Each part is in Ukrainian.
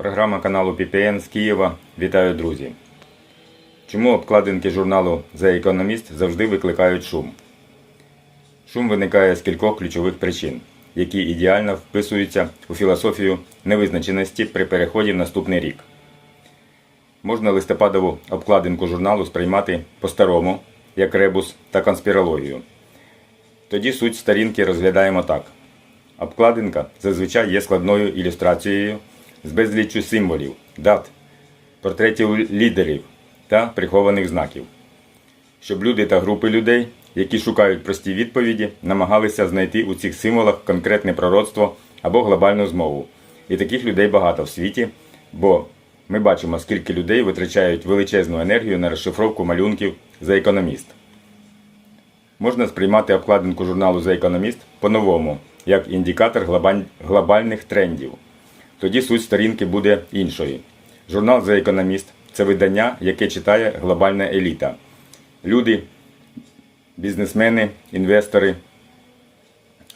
Програма каналу PPN з Києва. Вітаю, друзі. Чому обкладинки журналу The Economist завжди викликають шум? Шум виникає з кількох ключових причин, які ідеально вписуються у філософію невизначеності при переході в наступний рік. Можна листопадову обкладинку журналу сприймати по-старому, як ребус та конспірологію. Тоді суть сторінки розглядаємо так. Обкладинка зазвичай є складною ілюстрацією з безліччю символів, дат, портретів лідерів та прихованих знаків, щоб люди та групи людей, які шукають прості відповіді, намагалися знайти у цих символах конкретне пророцтво або глобальну змову. І таких людей багато в світі, бо ми бачимо, скільки людей витрачають величезну енергію на розшифровку малюнків за економіст. Можна сприймати обкладинку журналу The Economist по-новому, як індикатор глобаль- глобальних трендів. Тоді суть сторінки буде іншою. Журнал The Economist – це видання, яке читає глобальна еліта. Люди, бізнесмени, інвестори.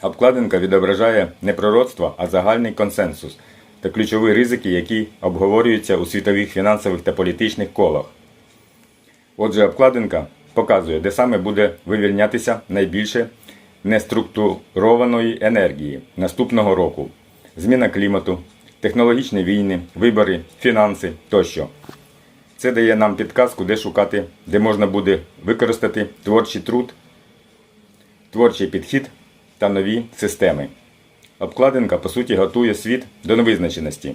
Обкладинка відображає не пророцтво, а загальний консенсус та ключові ризики, які обговорюються у світових фінансових та політичних колах. Отже, обкладинка показує, де саме буде вивільнятися найбільше неструктурованої енергії наступного року: зміна клімату, технологічні війни, вибори, фінанси тощо. Це дає нам підказку, де шукати, де можна буде використати творчий труд, творчий підхід та нові системи. Обкладинка, по суті, готує світ до невизначеності.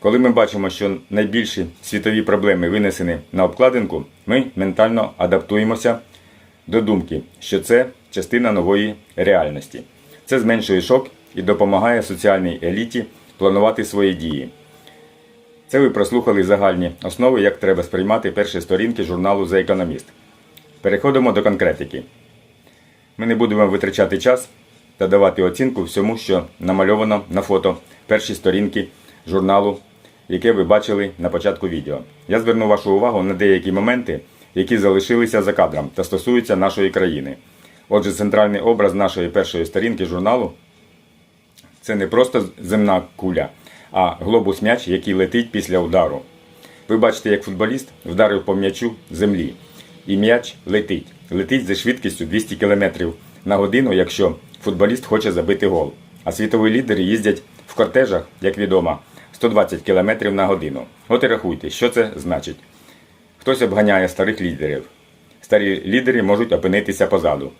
Коли ми бачимо, що найбільші світові проблеми винесені на обкладинку, ми ментально адаптуємося до думки, що це частина нової реальності. Це зменшує шок і допомагає соціальній еліті планувати свої дії. Це ви прослухали загальні основи, як треба сприймати перші сторінки журналу The Economist. Переходимо до конкретики. Ми не будемо витрачати час та давати оцінку всьому, що намальовано на фото перші сторінки журналу, яке ви бачили на початку відео. Я зверну вашу увагу на деякі моменти, які залишилися за кадром та стосуються нашої країни. Отже, центральний образ нашої першої сторінки журналу це не просто земна куля, а глобус м'яч, який летить після удару. Ви бачите, як футболіст вдарив по м'ячу землі, і м'яч летить. Летить зі швидкістю 200 км на годину, якщо футболіст хоче забити гол. А світові лідери їздять в кортежах, як відомо, 120 км на годину. От і рахуйте, що це значить. Хтось обганяє старих лідерів. Старі лідери можуть опинитися позаду.